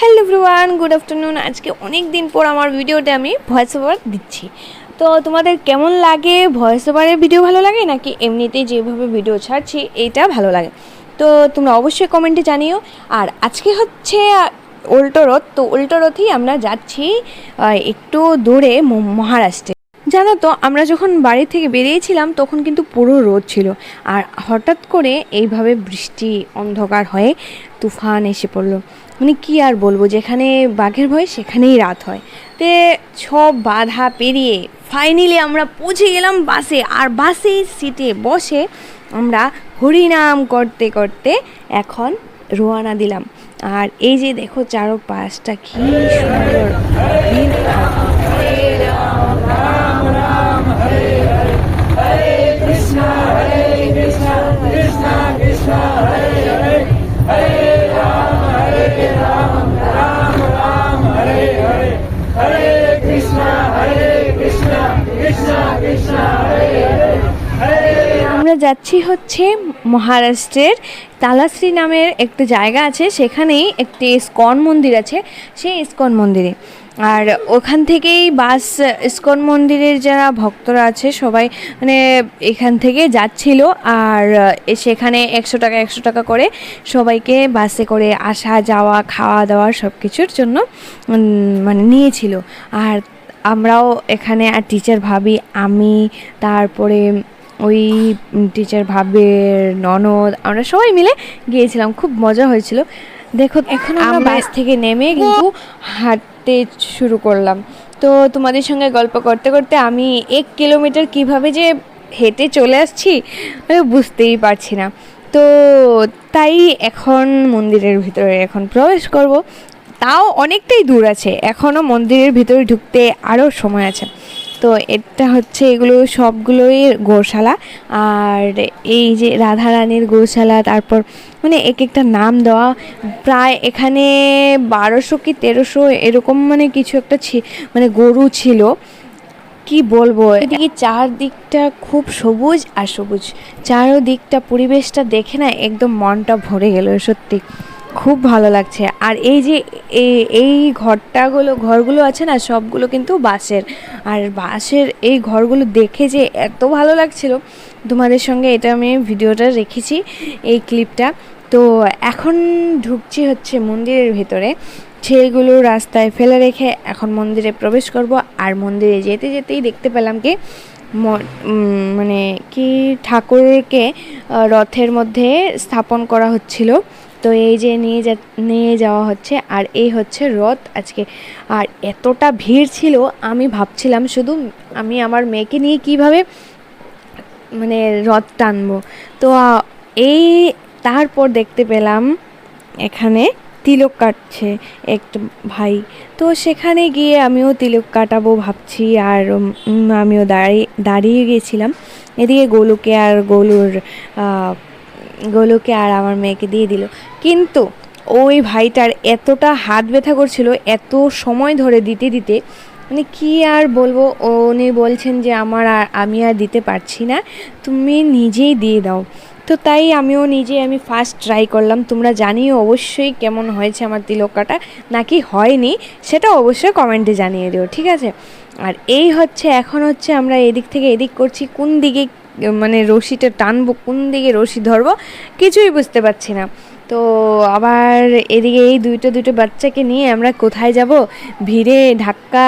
Hello everyone good afternoon আজকে অনেক দিন পর আমার ভিডিওটা আমি ভয়েস ওভার দিচ্ছি। তো তোমাদের কেমন লাগে? ভয়েস ওভারের ভিডিও ভালো লাগে নাকি এমনিতেই যেভাবে ভিডিও ছাড়ছি, এইটা ভালো লাগে? তো তোমরা অবশ্যই কমেন্টে জানিও। আর আজকে হচ্ছে উল্টো রথ। তো উল্টো রথেই আমরা যাচ্ছি একটু দূরে মহারাষ্ট্রে। জানো তো, আমরা যখন বাড়ি থেকে বেরিয়েছিলাম, তখন কিন্তু পুরো রোদ ছিল। আর হঠাৎ করে এইভাবে বৃষ্টি, অন্ধকার হয়ে তুফান এসে পড়ল। মানে কি আর বলব, যেখানে বাঘের ভয়, সেখানেই রাত হয়। তে সব বাধা পেরিয়ে ফাইনালি আমরা পৌঁছে গেলাম বাসে। আর বাসে, সিটে বসে আমরা হরিনাম করতে করতে এখন রোয়ানা দিলাম। আর এই যে দেখো চারো পাঁচটা কি সুন্দর। আমরা যাচ্ছি হচ্ছে মহারাষ্ট্রের তালাশ্রী নামের একটা জায়গা আছে, সেখানেই একটি ইস্কন মন্দির আছে, সেই ইস্কন মন্দিরে। আর ওখান থেকেই বাস, ইস্কন মন্দিরের যারা ভক্তরা আছে, সবাই মানে এখান থেকে যাচ্ছিল। আর সেখানে একশো টাকা একশো টাকা করে সবাইকে বাসে করে আসা, যাওয়া, খাওয়া দাওয়া সব কিছুর জন্য মানে নিয়েছিল। আর আমরাও এখানে, আর টিচার ভাবি, আমি, তারপরে ওই টিচার ভাবের ননদ আমরা সবাই মিলে গিয়েছিলাম খুব মজা হয়েছিল। দেখো এখন আমরা বাস থেকে নেমে কিন্তু হাঁটতে শুরু করলাম। তো তোমাদের সঙ্গে গল্প করতে করতে আমি এক কিলোমিটার কীভাবে যে হেঁটে চলে আসছি বুঝতেই পারছি না। তো তাই এখন মন্দিরের ভিতরে এখন প্রবেশ করব। তাও অনেকটাই দূর আছে এখনও মন্দিরের ভিতরে ঢুকতে আরও সময় আছে। তো এটা হচ্ছে এগুলো সবগুলোই গোশালা। আর এই যে রাধা রানীর গোশালা, তারপর মানে এক একটা নাম দেওয়া, প্রায় এখানে বারোশো কি তেরোশো এরকম মানে কিছু একটা মানে গরু ছিল। কি বলব? এদিকে চারদিকটা খুব সবুজ আর সবুজ। চারদিকটা পরিবেশটা দেখে না একদম মনটা ভরে গেল সত্যি। খুব ভালো লাগছে। আর এই যে এই ঘরটাগুলো, ঘরগুলো আছে না, সবগুলো কিন্তু বাঁশের। আর বাঁশের এই ঘরগুলো দেখে যে এত ভালো লাগছিল, তোমাদের সঙ্গে এটা আমি ভিডিওটা রেখেছি, এই ক্লিপটা। তো এখন ঢুকছি হচ্ছে মন্দিরের ভেতরে। ছেলেগুলো রাস্তায় ফেলে রেখে এখন মন্দিরে প্রবেশ করব। আর মন্দিরে যেতে যেতেই দেখতে পেলাম কি মানে কি ঠাকুরকে রথের মধ্যে স্থাপন করা হচ্ছিল। তো এই যে নিয়ে যা, নিয়ে যাওয়া হচ্ছে, আর এই হচ্ছে রথ আজকে। আর এতটা ভিড় ছিল, আমি ভাবছিলাম শুধু আমি আমার মেয়েকে নিয়ে কীভাবে মানে রথ টানবো। তো এই তারপর দেখতে পেলাম এখানে তিলক কাটছে একটা ভাই। তো সেখানে গিয়ে আমিও তিলক কাটাবো ভাবছি, আর আমিও দাঁড়িয়ে দাঁড়িয়ে গিয়েছিলাম। এদিকে গোলুকে আর গোলুর গোলুকে আর আমার মেয়েকে দিয়ে দিল। কিন্তু ওই ভাইটার এতটা হাত ব্যথা করছিল, এত সময় ধরে দিতে দিতে মানে কি আর বলব, উনি বলছেন যে আমার আর আমি আর দিতে পারছি না, তুমি নিজেই দিয়ে দাও। তো তাই আমিও নিজে আমি ফার্স্ট ট্রাই করলাম। তোমরা জানিও অবশ্যই কেমন হয়েছে আমার তিলকাটা, নাকি হয়নি, সেটা অবশ্যই কমেন্টে জানিয়ে দিও, ঠিক আছে? আর এই হচ্ছে, এখন হচ্ছে আমরা এদিক থেকে এদিক করছি, কোন দিকে মানে রশিটা টানবো, কোন দিকে রশি ধরবো কিছুই বুঝতে পারছি না। তো আবার এদিকে এই দুইটো দুটো বাচ্চাকে নিয়ে আমরা কোথায় যাব? ভিড়ে ধাক্কা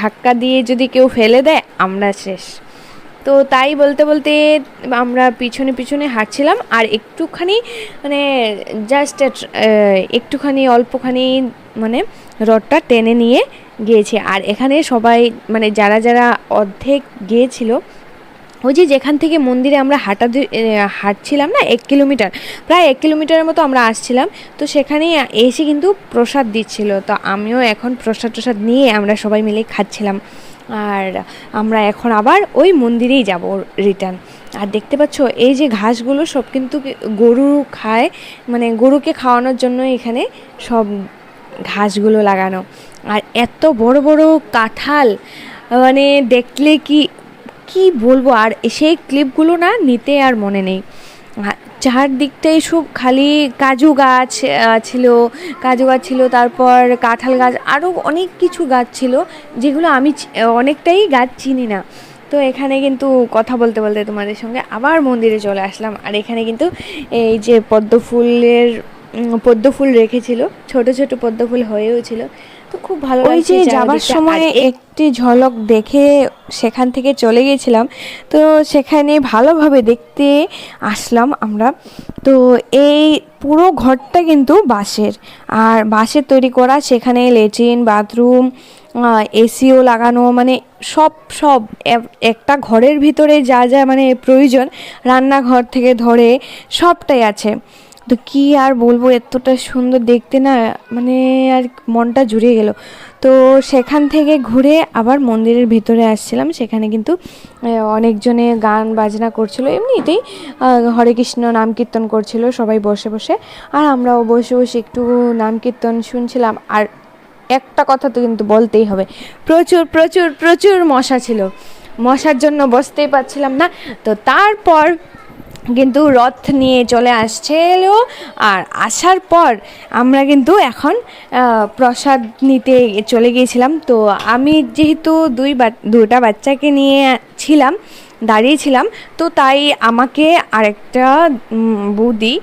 ধাক্কা দিয়ে যদি কেউ ফেলে দেয়, আমরা শেষ। তো তাই বলতে বলতে আমরা পিছনে পিছনে হাঁটছিলাম আর একটুখানি মানে জাস্ট একটুখানি, অল্পখানি মানে রডটা টেনে নিয়ে গিয়েছে। আর এখানে সবাই মানে যারা যারা অর্ধেক গিয়েছিল ওই যে যেখান থেকে মন্দিরে আমরা হাঁটা হাঁটছিলাম না, এক কিলোমিটার, প্রায় এক কিলোমিটারের মতো আমরা আসছিলাম। তো সেখানে এসে কিন্তু প্রসাদ দিচ্ছিল। তো আমিও এখন প্রসাদ টসাদ নিয়ে আমরা সবাই মিলে খাচ্ছিলাম। আর আমরা এখন আবার ওই মন্দিরেই যাব রিটার্ন আর দেখতে পাচ্ছ, এই যে ঘাসগুলো সব কিন্তু গরু খায় মানে গরুকে খাওয়ানোর জন্য এখানে সব ঘাসগুলো লাগানো। আর এত বড় বড় কাঁঠাল মানে দেখলে কি কি বলব? আর সেই ক্লিপগুলো না নিতে আর মনে নেই। চারদিকটাই সব খালি কাজু গাছ ছিল কাজু গাছ ছিল তারপর কাঁঠাল গাছ আরও অনেক কিছু গাছ ছিল যেগুলো আমি অনেকটাই গাছ চিনি না। তো এখানে কিন্তু কথা বলতে বলতে তোমাদের সঙ্গে আবার মন্দিরে চলে আসলাম। আর এখানে কিন্তু এই যে পদ্ম ফুলের উম, পদ্ম ফুল রেখেছিল ছোট ছোট পদ্ম ফুল হয়েও ছিল। তো খুব ভালো ওই যে যাবার সময় একটি ঝলক দেখে সেখান থেকে চলে গেছিলাম তো সেখানে ভালোভাবে দেখতে আসলাম আমরা। তো এই পুরো ঘরটা কিন্তু বাঁশের আর বাঁশের তৈরি করা সেখানে লেট্রিন বাথরুম এসিও লাগানো মানে সব সব একটা ঘরের ভিতরে যা যা মানে প্রয়োজন রান্নাঘর থেকে ধরে সবটাই আছে। তো কি আর বলব, এতটা সুন্দর দেখতে না মানে আর মনটা জুড়ে গেল। তো সেখান থেকে ঘুরে আবার মন্দিরের ভিতরে আসছিলাম। সেখানে কিন্তু অনেকজনে গান বাজনা করছিল। এমনিতেই হরে কৃষ্ণ নাম কীর্তন করছিল সবাই বসে বসে। আর আমরাও বসে বসে একটু নাম কীর্তন শুনছিলাম। আর একটা কথা তো কিন্তু বলতেই হবে, প্রচুর প্রচুর প্রচুর মশা ছিল। মশার জন্য বসতেই পারছিলাম না। তো তারপর কিন্তু রথ নিয়ে চলে আসছিল। আর আসার পর আমরা কিন্তু এখন প্রসাদ নিতে চলে গিয়েছিলাম। তো আমি যেহেতু দুই দুটা বাচ্চাকে নিয়ে ছিলাম দাঁড়িয়েছিলাম তো তাই আমাকে আরেকটা বৌদি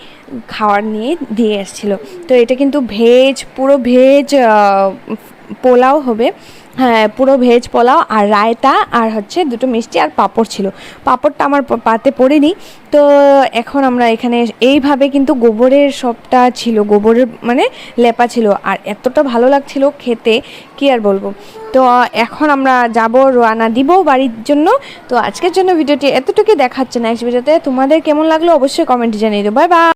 খাবার নিয়ে দিয়ে এসেছিল। তো এটা কিন্তু ভেজ, পুরো ভেজ পোলাও হবে। হ্যাঁ পুরো ভেজ পোলাও আর রায়তা আর হচ্ছে দুটো মিষ্টি আর পাঁপড় ছিল। পাঁপড়টা আমার পাতে পড়েনি। তো এখন আমরা এখানে এইভাবে কিন্তু গোবরের সবটা ছিল, গোবরের মানে লেপা ছিল। আর এতটা ভালো লাগছিল খেতে, কি আর বলব? তো এখন আমরা যাব রানা দিব বাড়ির জন্য। তো আজকের জন্য ভিডিওটি এতটুকুই দেখাচ্ছে। না নেক্সট ভিডিওতে তোমাদের কেমন লাগল অবশ্যই কমেন্টে জানিয়ে দেবো বাই বাই